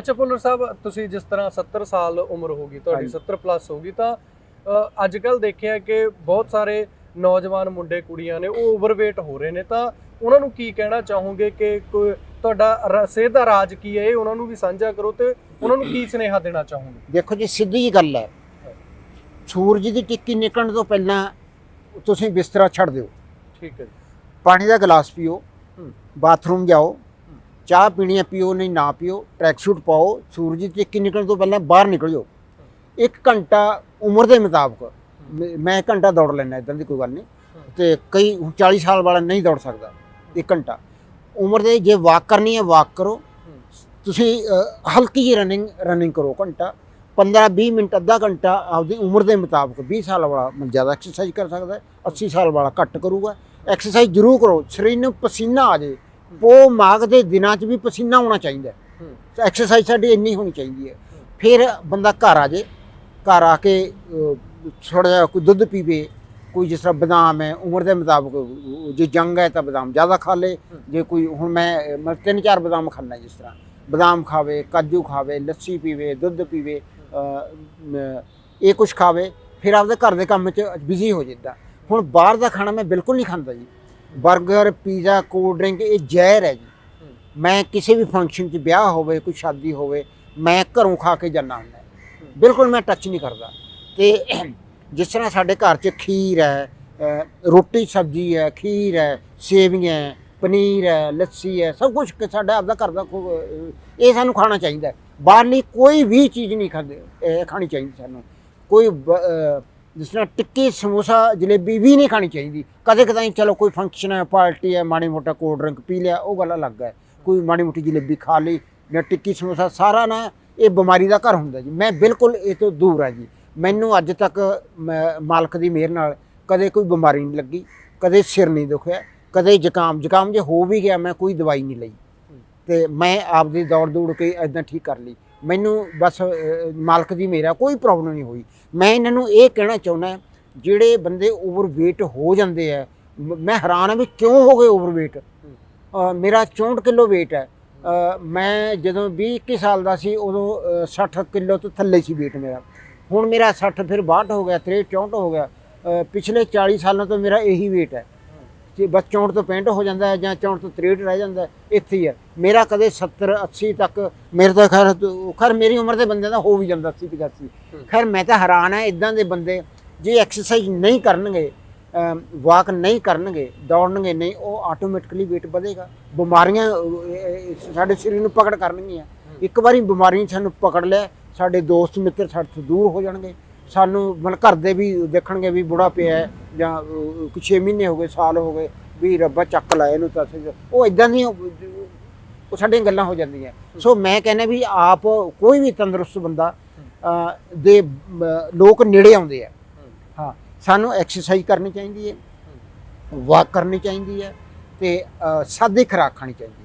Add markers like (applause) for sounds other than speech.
ਅੱਛਾ ਭੁੱਲਰ ਸਾਹਿਬ ਤੁਸੀਂ ਜਿਸ ਤਰ੍ਹਾਂ 70 ਸਾਲ ਉਮਰ ਹੋ ਗਈ ਤੁਹਾਡੀ ਹਾਂਜੀ। 70 ਪਲੱਸ ਹੋ ਗਈ ਤਾਂ ਅੱਜ ਕੱਲ ਦੇਖਿਆ ਕਿ ਬਹੁਤ ਸਾਰੇ ਨੌਜਵਾਨ ਮੁੰਡੇ ਕੁੜੀਆਂ ਨੇ ਉਹ ਓਵਰਵੇਟ ਹੋ ਰਹੇ ਨੇ ਤਾਂ ਉਹਨਾਂ ਨੂੰ ਕੀ ਕਹਿਣਾ ਚਾਹੋਗੇ ਕਿ ਕੋਈ ਤੁਹਾਡਾ ਸਿਹਤ ਦਾ ਰਾਜ ਕੀ ਹੈ ਇਹ ਉਹਨਾਂ ਨੂੰ ਵੀ ਸਾਂਝਾ ਕਰੋ ਤੇ ਉਹਨਾਂ ਨੂੰ ਕੀ ਸੁਨੇਹਾ ਦੇਣਾ ਚਾਹੋਗੇ ਦੇਖੋ ਜੀ ਸਿੱਧੀ ਜੀ ਗੱਲ ਹੈ ਸੂਰਜ ਦੀ ਟਿੱਕੀ ਨਿਕਲਣ ਤੋਂ ਪਹਿਲਾਂ ਤੁਸੀਂ ਬਿਸਤਰਾ ਛੱਡ ਦਿਓ ਠੀਕ ਹੈ ਜੀ ਪਾਣੀ ਦਾ ਗਲਾਸ ਪੀਓ। ਬਾਥਰੂਮ ਜਾਓ ਚਾਹ ਪੀਣੀ ਹੈ, ਪੀਓ ਨਹੀਂ, ਨਾ ਪੀਓ ਟਰੈਕ ਸੂਟ ਪਾਓ, ਸੂਰਜ ਦੀ ਟਿੱਕੀ ਨਿਕਲਣ ਤੋਂ ਪਹਿਲਾਂ ਬਾਹਰ ਨਿਕਲ ਜਾਓ ਇੱਕ ਘੰਟਾ ਉਮਰ ਦੇ ਮੁਤਾਬਕ, ਮੈਂ- ਘੰਟਾ ਦੌੜ ਲੈਣਾ ਇਦਾਂ ਦੀ ਕੋਈ ਗੱਲ ਨਹੀਂ। ਤੇ ਕਈ ਹੁਣ 40 ਸਾਲ ਵਾਲਾ ਨਹੀਂ ਦੌੜ ਸਕਦਾ, ਇੱਕ ਘੰਟਾ। ਉਮਰ ਦੇ ਜੇ ਵਾਕ ਕਰਨੀ ਹੈ ਵਾਕ ਕਰੋ। ਤੁਸੀਂ ਹਲਕੀ ਜਿਹੀ ਰਨਿੰਗ ਰਨਿੰਗ ਕਰੋ ਘੰਟਾ। 15 20 ਮਿੰਟ, ਅੱਧਾ ਘੰਟਾ ਆਪਦੀ ਉਮਰ ਦੇ ਮੁਤਾਬਕ 20 ਸਾਲ ਵਾਲਾ ਜ਼ਿਆਦਾ ਐਕਸਰਸਾਈਜ਼ ਕਰ ਸਕਦਾ ਹੈ 80 ਸਾਲ ਵਾਲਾ ਘੱਟ ਕਰੂਗਾ। ਐਕਸਰਸਾਈਜ਼ ਜ਼ਰੂਰ ਕਰੋ, ਸਰੀਰ ਨੂੰ ਪਸੀਨਾ ਆ ਜੇ ਪੋ ਮਾਘ ਦੇ ਦਿਨਾਂ 'ਚ ਵੀ ਪਸੀਨਾ ਆਉਣਾ ਚਾਹੀਦਾ ਹੂੰ। ਐਕਸਰਸਾਈਜ਼ ਸਾਡੀ ਇੰਨੀ ਹੋਣੀ ਚਾਹੀਦੀ ਹੈ। ਫਿਰ ਬੰਦਾ ਘਰ ਆ ਜੇ ਘਰ ਆ ਕੇ ਥੋੜਾ ਜਿਹਾ ਕੋਈ ਦੁੱਧ ਪੀਵੇ ਕੋਈ ਜਿਸ ਤਰ੍ਹਾਂ ਬਦਾਮ ਹੈ ਉਮਰ ਦੇ ਮੁਤਾਬਕ ਜੇ ਜੰਗ ਹੈ ਤਾਂ ਬਦਾਮ ਜ਼ਿਆਦਾ ਖਾ ਲੇ। ਜੇ ਕੋਈ ਹੁਣ ਮੈਂ ਮੈਂ ਤਿੰਨ ਚਾਰ ਬਦਾਮ ਖਾਂਦਾ ਜਿਸ ਤਰ੍ਹਾਂ। ਬਦਾਮ ਖਾਵੇ ਕਾਜੂ ਖਾਵੇ ਲੱਸੀ ਪੀਵੇ ਦੁੱਧ ਪੀਵੇ ਇਹ ਕੁਝ ਖਾਵੇ ਫਿਰ ਆਪਦੇ ਘਰ ਦੇ ਕੰਮ 'ਚ ਬਿਜ਼ੀ ਹੋ ਜਾਂਦਾ ਹੁਣ ਬਾਹਰ ਦਾ ਖਾਣਾ ਮੈਂ ਬਿਲਕੁਲ ਨਹੀਂ ਖਾਂਦਾ ਜੀ। 버ਗਰ ਪੀਜ਼ਾ ਕੋਲਡ ਡਰਿੰਕ ਇਹ ਜ਼ਹਿਰ ਹੈ ਜੀ। ਮੈਂ ਕਿਸੇ ਵੀ ਫੰਕਸ਼ਨ 'ਚ ਵਿਆਹ ਹੋਵੇ, ਕੋਈ ਸ਼ਾਦੀ ਹੋਵੇ, ਮੈਂ ਘਰੋਂ ਖਾ ਕੇ ਜਾਂਦਾ ਹੁੰਦਾ ਬਿਲਕੁਲ ਮੈਂ ਟੱਚ ਨਹੀਂ ਕਰਦਾ। ਤੇ (clears throat) ਜਿਸ ਤਰ੍ਹਾਂ ਸਾਡੇ ਘਰ 'ਚ ਖੀਰ ਹੈ ਰੋਟੀ ਸਬਜ਼ੀ ਹੈ, ਖੀਰ ਹੈ, ਸੇਵੀਆਂ ਪਨੀਰ ਹੈ, ਲੱਸੀ ਹੈ, ਸਭ ਕੁਝ ਸਾਡਾ ਆਪਦਾ ਘਰ ਦਾ ਖੂ- ਇਹ ਸਾਨੂੰ ਖਾਣਾ ਚਾਹੀਦਾ ਬਾਹਰਲੀ ਕੋਈ ਵੀ ਚੀਜ਼ ਨਹੀਂ ਖਾਂਦੇ ਖਾਣੀ ਚਾਹੀਦੀ ਸਾਨੂੰ। ਕੋਈ ਜਿਸ ਤਰ੍ਹਾਂ ਟਿੱਕੀ, ਸਮੋਸਾ, ਜਲੇਬੀ ਵੀ ਨਹੀਂ ਖਾਣੀ ਚਾਹੀਦੀ। ਕਦੇ ਕਦਾਈ ਚਲੋ ਕੋਈ ਫੰਕਸ਼ਨ ਹੈ, ਪਾਰਟੀ ਹੈ, ਮਾੜੀ ਮੋਟਾ ਕੋਲਡ ਡਰਿੰਕ ਪੀ ਲਿਆ, ਉਹ ਗੱਲ ਅਲੱਗ ਹੈ। ਕੋਈ ਮਾੜੀ ਮੋਟੀ ਜਲੇਬੀ ਖਾ ਲਈ ਜਾਂ ਟਿੱਕੀ, ਸਮੋਸਾ, ਸਾਰਾ ਨਾ ਇਹ ਬਿਮਾਰੀ ਦਾ ਘਰ ਹੁੰਦਾ ਜੀ। ਮੈਂ ਬਿਲਕੁਲ ਇਹ ਤੋਂ ਦੂਰ ਹਾਂ ਜੀ। ਮੈਨੂੰ ਅੱਜ ਤੱਕ ਮੈਂ- ਮਾਲਕ ਦੀ ਮਿਹਰ ਨਾਲ ਕਦੇ ਕੋਈ ਬਿਮਾਰੀ ਨਹੀਂ ਲੱਗੀ, ਕਦੇ ਸਿਰ ਨਹੀਂ ਦੁਖਿਆ, ਕਦੇ ਜ਼ੁਕਾਮ ਜ਼ੁਕਾਮ ਜੇ ਹੋ ਵੀ ਗਿਆ, ਮੈਂ ਕੋਈ ਦਵਾਈ ਨਹੀਂ ਲਈ। ਤੇ ਮੈਂ ਆਪਦੀ ਦੌੜ ਦੌੜ ਕੇ ਇਦਾਂ ਠੀਕ ਕਰ ਲਈ। ਮੈਨੂੰ ਬਸ ਮਾਲਕ ਦੀ ਮੇਰਾ ਕੋਈ ਪ੍ਰੋਬਲਮ ਨਹੀਂ ਹੋਈ। ਮੈਂ ਇਹਨਾਂ ਨੂੰ ਇਹ ਕਹਿਣਾ ਚਾਹੁੰਦਾ ਜਿਹੜੇ ਬੰਦੇ ਓਵਰਵੇਟ ਹੋ ਜਾਂਦੇ ਆ ਮੈਂ ਹੈਰਾਨ ਹਾਂ ਵੀ ਕਿਉਂ ਹੋ ਗਏ ਓਵਰਵੇਟ ਮੇਰਾ 64 ਕਿਲੋ weight ਹੈ। ਮੈਂ ਜਦੋਂ 20 21 ਸਾਲ ਦਾ ਸੀ ਉਦੋਂ ਅਹ, 60 ਕਿਲੋ ਤੋਂ ਥੱਲੇ ਸੀ weight ਮੇਰਾ। ਹੁਣ ਮੇਰਾ 60 ਫਿਰ 62 ਹੋ ਗਿਆ 63 64 ਹੋ ਗਿਆ। ਪਿਛਲੇ 40 ਸਾਲਾਂ ਤੋਂ ਮੇਰਾ ਇਹੀ weight ਹੈ। ਜੇ ਬਸ 64 ਤੋਂ 65 ਹੋ ਜਾਂਦਾ ਹੈ ਜਾਂ 64 ਤੋਂ 63 ਰਹਿ ਜਾਂਦਾ ਇੱਥੇ ਹੀ ਹੈ। ਮੇਰਾ ਕਦੇ 70 80 ਤੱਕ ਮੇਰੇ ਤਾਂ ਖੈਰ ਖੈਰ ਮੇਰੀ ਉਮਰ ਦੇ ਬੰਦੇ ਦਾ ਹੋ ਵੀ ਜਾਂਦਾ 80 85 ਖੈਰ ਮੈਂ ਤਾਂ ਹੈਰਾਨ ਹੈ ਇਦਾਂ ਦੇ ਬੰਦੇ ਜੇ ਐਕਸਰਸਾਈਜ਼ ਨਹੀਂ ਕਰਨਗੇ ਵਾਕ ਨਹੀਂ ਕਰਨਗੇ ਦੌੜਨਗੇ ਨਹੀਂ ਉਹ ਆਟੋਮੈਟਿਕਲੀ weight ਵਧੇਗਾ। ਬਿਮਾਰੀਆਂ ਸਾਡੇ ਸਰੀਰ ਨੂੰ ਪਕੜ ਕਰਨਗੀਆਂ। ਇੱਕ ਵਾਰੀ ਬਿਮਾਰੀ ਸਾਨੂੰ ਪਕੜ ਲਿਆ ਸਾਡੇ ਦੋਸਤ ਮਿੱਤਰ ਸਾਡੇ ਤੋਂ ਦੂਰ ਹੋ ਜਾਣਗੇ। ਸਾਨੂੰ ਮਨ ਘਰ ਦੇ ਵੀ ਦੇਖਣਗੇ ਵੀ ਬੁੜਾ ਪਿਆ ਹੈ ਜਾਂ ਕੁਛ 6 ਮਹੀਨੇ ਹੋ ਗਏ ਸਾਲ ਹੋ ਗਏ ਵੀ ਰੱਬਾ ਚੱਕ ਲਾ ਇਹਨੂੰ ਤਾਂ ਉਹ ਇਦਾਂ ਦੀਆਂ ਉਹ ਸਾਡੀਆਂ ਗੱਲਾਂ ਹੋ ਜਾਂਦੀਆਂ। ਸੋ ਮੈਂ ਕਹਿੰਦਾ ਵੀ ਆਪ ਕੋਈ ਵੀ ਤੰਦਰੁਸਤ ਬੰਦਾ ਦੇ ਲੋਕ ਨੇੜੇ ਆਉਂਦੇ ਆ। ਹਾਂ। ਸਾਨੂੰ ਐਕਸਰਸਾਈਜ਼ ਕਰਨੀ ਚਾਹੀਦੀ ਹੈ ਵਾਕ ਕਰਨੀ ਚਾਹੀਦੀ ਹੈ ਤੇ ਸਾਦੀ ਖੁਰਾਕ ਖਾਣੀ ਚਾਹੀਦੀ